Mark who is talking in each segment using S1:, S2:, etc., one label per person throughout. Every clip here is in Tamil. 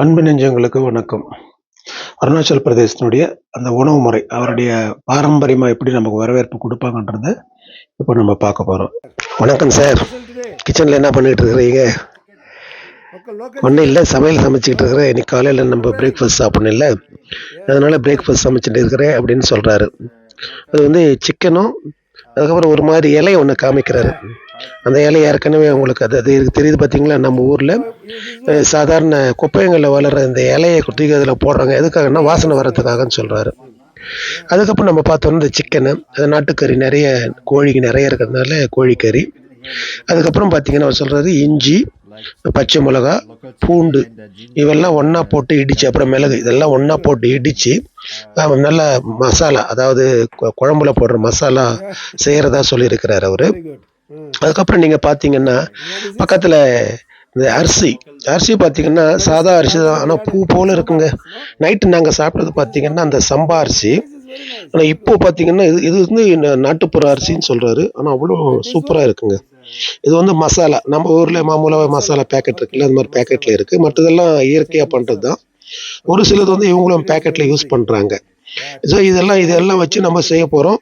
S1: அன்பு நெஞ்சங்களுக்கு வணக்கம். அருணாச்சல் பிரதேசத்தினுடைய அந்த உணவு முறை அவருடைய பாரம்பரியமாக எப்படி நமக்கு வரவேற்பு கொடுப்பாங்கன்றத இப்போ நம்ம பார்க்க போகிறோம் வணக்கம் சார் கிச்சனில் என்ன பண்ணிட்டு இருக்கிறீங்க? ஒன்றும் இல்லை சமையல் சமைச்சிக்கிட்டு இருக்கிறேன். இன்னைக்கு காலையில் நம்ம பிரேக்ஃபாஸ்ட் சாப்பிடணும் இல்லை? அதனால் பிரேக்ஃபாஸ்ட் சமைச்சிட்டு இருக்கிறேன் அப்படின்னு சொல்கிறாரு அது வந்து சிக்கனும் அதுக்கப்புறம் ஒரு மாதிரி இலையை ஒன்று காமிக்கிறாரு. அந்த இலை ஏற்கனவே உங்களுக்கு அது அது தெரியுது பார்த்தீங்களா நம்ம ஊரில் சாதாரண குப்பைங்களில் வளர்கிற இந்த இலையை தூக்கி அதில் போடுறாங்க. எதுக்காகன்னா வாசனை வர்றதுக்காகன்னு சொல்கிறாரு அதுக்கப்புறம் நம்ம பார்த்தோம்னா இந்த சிக்கனு அது நாட்டுக்கறி நிறைய கோழிக்கு நிறைய இருக்கிறதுனால கோழிக்கறி. அதுக்கப்புறம் பார்த்தீங்கன்னா அவர் சொல்கிறது இஞ்சி பச்சை மிளகா பூண்டு இவெல்லாம் ஒன்றா போட்டு இடித்து அப்புறம் மிளகு இதெல்லாம் ஒன்றா போட்டு இடித்து நல்லா மசாலா அதாவது குழம்புல போடுற மசாலா செய்கிறதா சொல்லியிருக்கிறார் அவர். அதுக்கப்புறம் நீங்கள் பார்த்தீங்கன்னா பக்கத்தில் இந்த அரிசி. அரிசி பார்த்தீங்கன்னா சாதா அரிசி தான். ஆனால் பூ போல இருக்குங்க. நைட்டு நாங்கள் சாப்பிட்டது பார்த்தீங்கன்னா அந்த சம்பா அரிசி. ஆனால் இப்போ பார்த்தீங்கன்னா இது இது வந்து நாட்டுப்புற அரிசின்னு சொல்கிறாரு ஆனால் அவ்வளோ சூப்பராக இருக்குங்க. இது வந்து மசாலா. நம்ம ஊரில் மாமூலாக மசாலா பேக்கெட் இருக்குல்ல அந்த மாதிரி பேக்கெட்டில் இருக்குது மற்றதெல்லாம் இயற்கையாக பண்ணுறது தான் ஒரு சிலது வந்து இவங்களும் பேக்கெட்டில் யூஸ் பண்ணுறாங்க ஸோ இதெல்லாம் இதெல்லாம் வச்சு நம்ம செய்ய போகிறோம்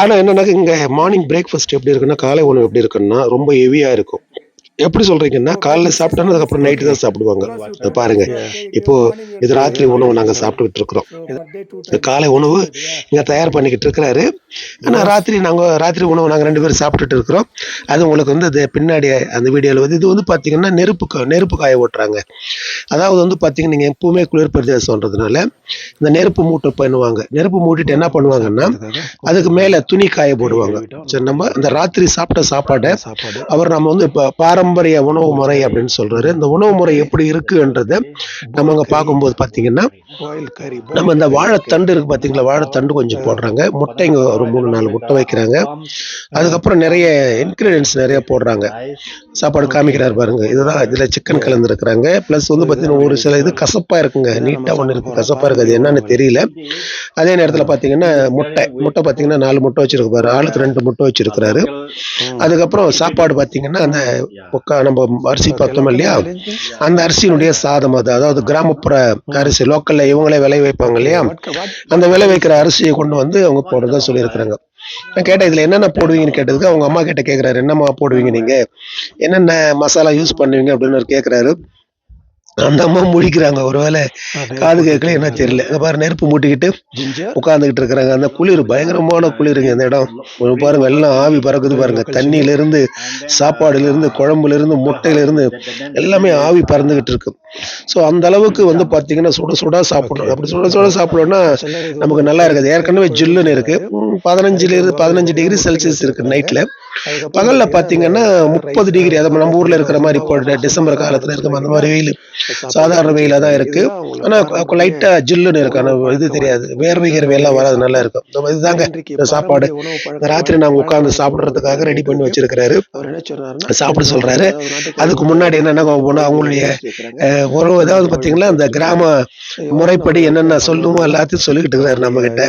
S1: ஆனால் என்னன்னாக்க இங்கே மார்னிங் பிரேக்ஃபாஸ்ட் எப்படி இருக்குன்னா காலை உணவு எப்படி இருக்குன்னா ரொம்ப ஹெவியாக இருக்கும். எப்படி சொல்றீங்கன்னா காலைல சாப்பிட்டோன்னா அதுக்கப்புறம் நைட்டு தான் சாப்பிடுவாங்க. பாருங்க. இப்போ இது ராத்திரி உணவு நாங்கள் சாப்பிட்டுக்கிட்டு இருக்கிறோம். காலை உணவு இங்கே தயார் பண்ணிக்கிட்டு இருக்கிறாரு. ஆனால் ராத்திரி நாங்கள் ராத்திரி உணவு நாங்கள் ரெண்டு பேரும் சாப்பிட்டுட்டு இருக்கிறோம். அது உங்களுக்கு வந்து இது பின்னாடி அந்த வீடியோவில் வந்து இது வந்து பார்த்தீங்கன்னா நெருப்பு நெருப்பு காய ஓட்டுறாங்க. அதாவது வந்து பார்த்தீங்கன்னா நீங்கள் எப்பவுமே குளிர் பிரதேசம்ன்றதுனால இந்த நெருப்பு மூட்டை பண்ணுவாங்க. நெருப்பு மூட்டிட்டு என்ன பண்ணுவாங்கன்னா அதுக்கு மேலே துணி காய போடுவாங்க. சரி நம்ம இந்த ராத்திரி சாப்பிட்ட சாப்பாடை அவர் நம்ம வந்து இப்போ பாரம்பரிய உணவு முறை அப்படின்னு சொல்றாரு. இந்த உணவு முறை எப்படி இருக்குன்றத நம்ம அங்கே பார்க்கும்போது பார்த்தீங்கன்னா நம்ம இந்த வாழைத்தண்டு இருக்கு பார்த்தீங்களா வாழைத்தண்டு கொஞ்சம் போடுறாங்க. முட்டைங்க ஒரு மூணு நாலு முட்டை வைக்கிறாங்க. அதுக்கப்புறம் நிறைய இன்க்ரீடியன்ஸ் நிறைய போடுறாங்க. சாப்பாடு காமிக்கிறாரு பாருங்க. இதுதான் இதுல சிக்கன் கலந்துருக்குறாங்க. ப்ளஸ் வந்து பார்த்தீங்கன்னா ஒரு சில இது கசப்பா இருக்குங்க. நீட்டா ஒன்று இருக்கு. கசப்பா இருக்கு. அது என்னன்னு தெரியல. அதே நேரத்தில் பார்த்தீங்கன்னா முட்டை. முட்டை பார்த்தீங்கன்னா நாலு முட்டை வச்சிருக்காரு. ஆளுக்கு ரெண்டு முட்டை வச்சிருக்கிறாரு. அதுக்கப்புறம் சாப்பாடு பார்த்தீங்கன்னா அந்த உக்கா நம்ம அரிசி பார்த்தோம் இல்லையா? அந்த அரிசியினுடைய சாதம் அது அதாவது கிராமப்புற அரிசி லோக்கல்ல இவங்களே விளை வைப்பாங்க இல்லையா? அந்த விளை வைக்கிற அரிசியை கொண்டு வந்து அவங்க போடுறதா சொல்லியிருக்கிறாங்க. நான் கேட்டேன் இதுல என்னென்ன போடுவீங்கன்னு கேட்டதுக்கு அவங்க அம்மா கிட்ட கேட்குறாரு என்னம்மா போடுவீங்க நீங்க? என்னென்ன மசாலா யூஸ் பண்ணுவீங்க? அப்படின்னு கேட்குறாரு அந்த அம்மா முழிக்கிறாங்க. ஒருவேளை காது கேட்கல என்ன தெரியல. இங்க பாரு நெருப்பு மூட்டிக்கிட்டு உட்காந்துக்கிட்டு இருக்கிறாங்க. அந்த குளிர் பயங்கரமான குளிருங்க இந்த இடம். பாருங்க எல்லாம் ஆவி பறக்குது பாருங்க. தண்ணியில இருந்து சாப்பாடுல இருந்து குழம்புல இருந்து முட்டையில இருந்து எல்லாமே ஆவி பறந்துகிட்டு இருக்கு. ஸோ அந்த அளவுக்கு வந்து பாத்தீங்கன்னா சுட சுட சாப்பிடணும் அப்படி சுட சுட சாப்பிடணும்னா நமக்கு நல்லா இருக்குது. ஏற்கனவே ஜில்லுன்னு இருக்கு. ம், பதினஞ்சுல இருந்து பதினஞ்சு டிகிரி செல்சியஸ் இருக்கு நைட்ல. பகல்ல பாத்தீங்கன்னா முப்பது டிகிரி அதை நம்ம ஊர்ல இருக்கிற மாதிரி இப்போ டிசம்பர் காலத்துல இருக்கும் அந்த மாதிரி வெயில். சாதாரண வெயிலா தான் இருக்கு. ஆனா லைட்டா ஜில்லுன்னு இருக்கு ஆனா இது தெரியாது. வேர்வை எல்லாம் வராது நல்லா இருக்கும். இதுதாங்க இந்த சாப்பாடு. ராத்திரி நாங்க உட்கார்ந்து சாப்பிடுறதுக்காக ரெடி பண்ணி வச்சிருக்கிறாரு. சாப்பிட சொல்றாரு. அதுக்கு முன்னாடி என்னன்னா அவங்களுடைய உறவு ஏதாவது பாத்தீங்களா? இந்த கிராம முறைப்படி என்னென்ன சொல்லுமோ எல்லாத்தையும் சொல்லிக்கிட்டு இருக்கிறாரு நம்ம கிட்ட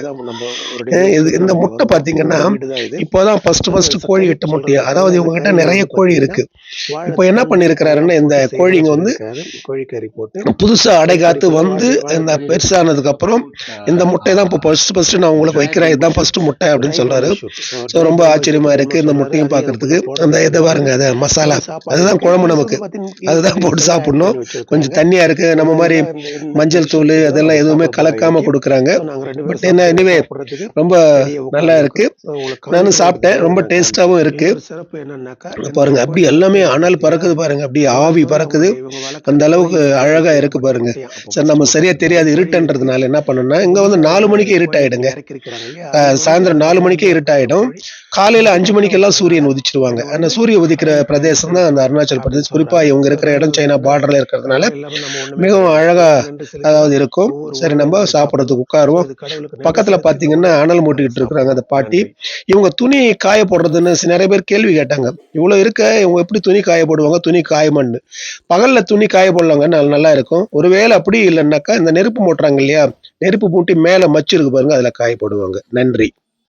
S1: இது இந்த முட்டை பாத்தீங்கன்னா இப்போதான் ஃபர்ஸ்ட் ஃபர்ஸ்ட் கோழி விட்ட முட்டையா அதாவது இவங்க கிட்ட நிறைய கோழி இருக்கு. இப்போ என்ன பண்ணிருக்கிறாருன்னா இந்த கோழிங்க வந்து
S2: கோழிக்கறி போட்டு
S1: புதுசா அடைகாத்து வந்து இந்த பெருசானதுக்கு அப்புறம் இந்த முட்டை தான் இப்போ ஃபர்ஸ்ட் ஃபர்ஸ்ட் நான் உங்களுக்கு வைக்கிறேன். இதுதான் ஃபர்ஸ்ட் முட்டை அப்படின்னு சொல்றாரு. ஸோ ரொம்ப ஆச்சரியமா இருக்கு. இந்த முட்டையும் பார்க்கிறதுக்கு. அந்த இதை பாருங்க அதை மசாலா. அதுதான் குழம்பு நமக்கு. அதுதான் போட்டு சாப்பிடணும். கொஞ்சம் தண்ணியா இருக்கு. நம்ம மாதிரி மஞ்சள் தூள் அதெல்லாம் எதுவுமே கலக்காம கொடுக்குறாங்க. பட் என்ன எனிவே ரொம்ப நல்லா இருக்கு. நானும் சாப்பிட்டேன். ரொம்ப டேஸ்டாவும் இருக்கு.
S2: சிறப்பு என்னன்னாக்கா
S1: இங்க பாருங்க அப்படி எல்லாமே அனல் பறக்குது பாருங்க அப்படி ஆவி பறக்குது. அந்த அளவுக்கு அழகா இருக்கு பாருங்க. சரி நம்ம சரியா தெரியாது இருட்டுன்றதுனால என்ன பண்ணணும்னா இங்க வந்து நாலு மணிக்கு இருட்டாயிடுங்க. சாயந்தரம் நாலு மணிக்கே இருட்டாயிடும். காலையில அஞ்சு மணிக்கெல்லாம் சூரியன் உதிச்சிருவாங்க. அந்த சூரிய உதிக்கிற பிரதேசம் தான் அந்த அருணாச்சல் பிரதேஷ் குறிப்பா இவங்க இருக்கிற இடம் சைனா பார்டர்ல இருக்கிறதுனால மிகவும் அழகா அதாவது இருக்கும். சரி நம்ம சாப்பிடறதுக்கு உட்காருவோம். பக்கத்துல பாத்தீங்கன்னா அனல் மூட்டிக்கிட்டு இருக்கிறாங்க அந்த பாட்டி. இவங்க துணி காய போடுறதுன்னு சி- நிறைய பேர் கேள்வி கேட்டாங்க. இவ்வளோ இருக்க இவங்க எப்படி துணி காய போடுவாங்க துணி காயமான்னு பகலில் துணி காய போடலாங்க நல்ல- நல்லா இருக்கும். ஒருவேளை அப்படி இல்லைன்னாக்கா இந்த நெருப்பு மூட்டுறாங்க இல்லையா? நெருப்பு மூட்டி மேலே மச்சு இருக்கு பாருங்க அதில் காய போடுவாங்க நன்றி.